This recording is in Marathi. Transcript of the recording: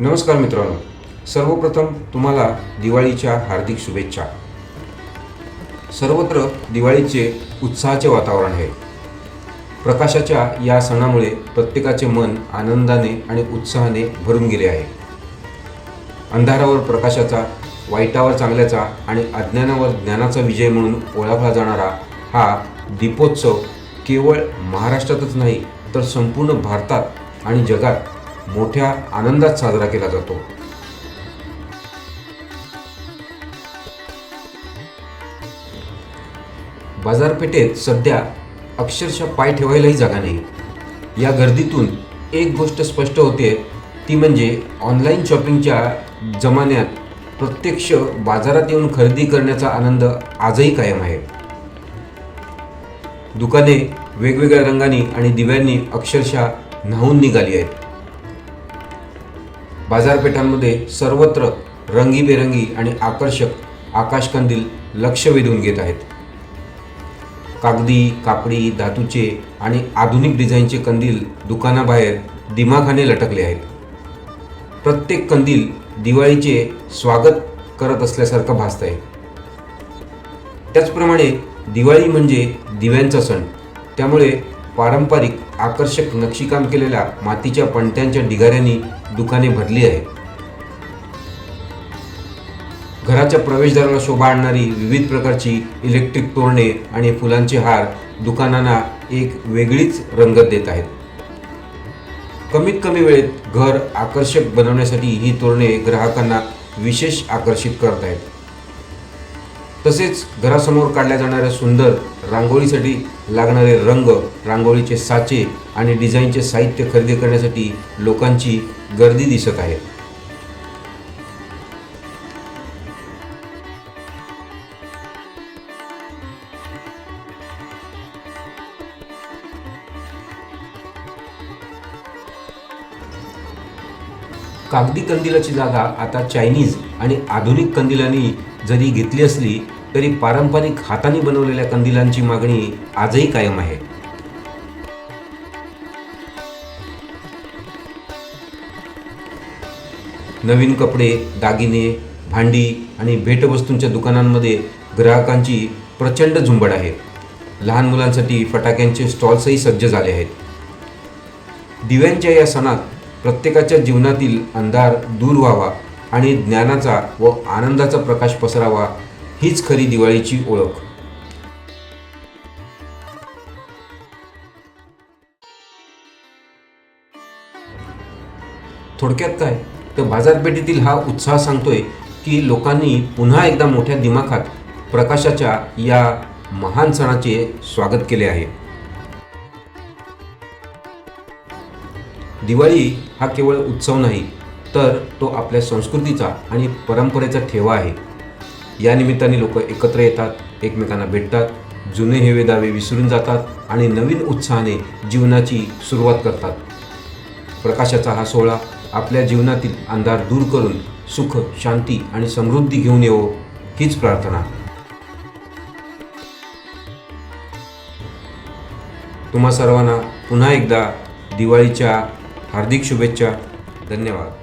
नमस्कार मित्रांनो. सर्वप्रथम तुम्हाला दिवाळीच्या हार्दिक शुभेच्छा. सर्वत्र दिवाळीचे उत्साहाचे वातावरण आहे. प्रकाशाच्या या सणामुळे प्रत्येकाचे मन आनंदाने आणि उत्साहाने भरून गेले आहे. अंधारावर प्रकाशाचा वाईटावर चांगल्याचा आणि अज्ञानावर ज्ञानाचा विजय म्हणून ओळखला जाणारा हा दीपोत्सव केवळ महाराष्ट्रातच नाही तर संपूर्ण भारतात आणि जगात मोठ्या आनंदात साजरा केला जातो. बाजारपेठेत सध्या अक्षरशः पाय ठेवायलाही जागा नाही. या गर्दीतून एक गोष्ट स्पष्ट होते ती म्हणजे ऑनलाईन शॉपिंगच्या जमान्यात प्रत्यक्ष बाजारात येऊन खरेदी करण्याचा आनंद आजही कायम आहे. दुकाने वेगवेगळ्या रंगांनी आणि दिव्यांनी अक्षरशः न्हावून निघाली आहेत. बाजारपेठांमध्ये सर्वत्र रंगीबेरंगी आणि आकर्षक आकाशकंदील लक्ष वेधून घेत आहेत. कागदी कापडी धातूचे आणि आधुनिक डिझाईनचे कंदील दुकानाबाहेर दिमाखाने लटकले आहेत. प्रत्येक कंदील दिवाळीचे स्वागत करत असल्यासारखं भासत आहे त्याचप्रमाणे दिवाळी म्हणजे दिव्यांचा सण. त्यामुळे पारंपरिक आकर्षक नक्षीकाम केलेल्या मातीच्या पणत्यांच्या ढिगाऱ्यांनी दुकाने भरली आहेत. घराच्या प्रवेशद्वाराला शोभा आणणारी विविध प्रकारची इलेक्ट्रिक तोरणे आणि फुलांचे हार दुकानांना एक वेगळीच रंगत देत आहेत. कमीत कमी वेळेत घर आकर्षक बनवण्यासाठी ही तोरणे ग्राहकांना विशेष आकर्षित करत आहेत तसेच घरासमोर काढल्या जाणाऱ्या सुंदर रांगोळीसाठी लागणारे रंग रांगोळीचे साचे आणि डिझाईनचे साहित्य खरेदी करण्यासाठी लोकांची गर्दी दिसत आहे. कागदी कंदिलाची जागा आता चायनीज आणि आधुनिक कंदिलांनी जरी घेतली असली तरी पारंपरिक हाताने बनवलेल्या कंदिलांची मागणी आजही कायम आहे. नवीन कपडे दागिने भांडी आणि भेटवस्तूंच्या दुकानांमध्ये ग्राहकांची प्रचंड झुंबड आहे. लहान मुलांसाठी फटाक्यांचे स्टॉल्सही सज्ज झाले आहेत. दिव्यांच्या या सणात प्रत्येकाच्या जीवनातील अंधार दूर व्हावा आणि ज्ञानाचा व आनंदाचा प्रकाश पसरावा हीच खरी दिवाळीची ओळख. थोडक्यात काय? तर बाजारपेठेतील हा उत्साह सांगतोय की लोकांनी पुन्हा एकदा मोठ्या दिमाखात प्रकाशाच्या या महान सणाचे स्वागत केले आहे. दिवाळी हा केवळ उत्सव नाही तर तो आपल्या संस्कृतीचा आणि परंपरेचा ठेवा आहे. या निमित्ताने लोक एकत्र येतात एकमेकांना भेटतात जुने हेवे दावे विसरून जातात आणि नवीन उत्साहाने जीवनाची सुरुवात करतात. प्रकाशाचा हा सोहळा आपल्या जीवनातील अंधार दूर करून सुख शांती आणि समृद्धी घेऊन येवो हीच प्रार्थना. तुम्हा सर्वांना पुन्हा एकदा दिवाळीच्या हार्दिक शुभेच्छा. धन्यवाद.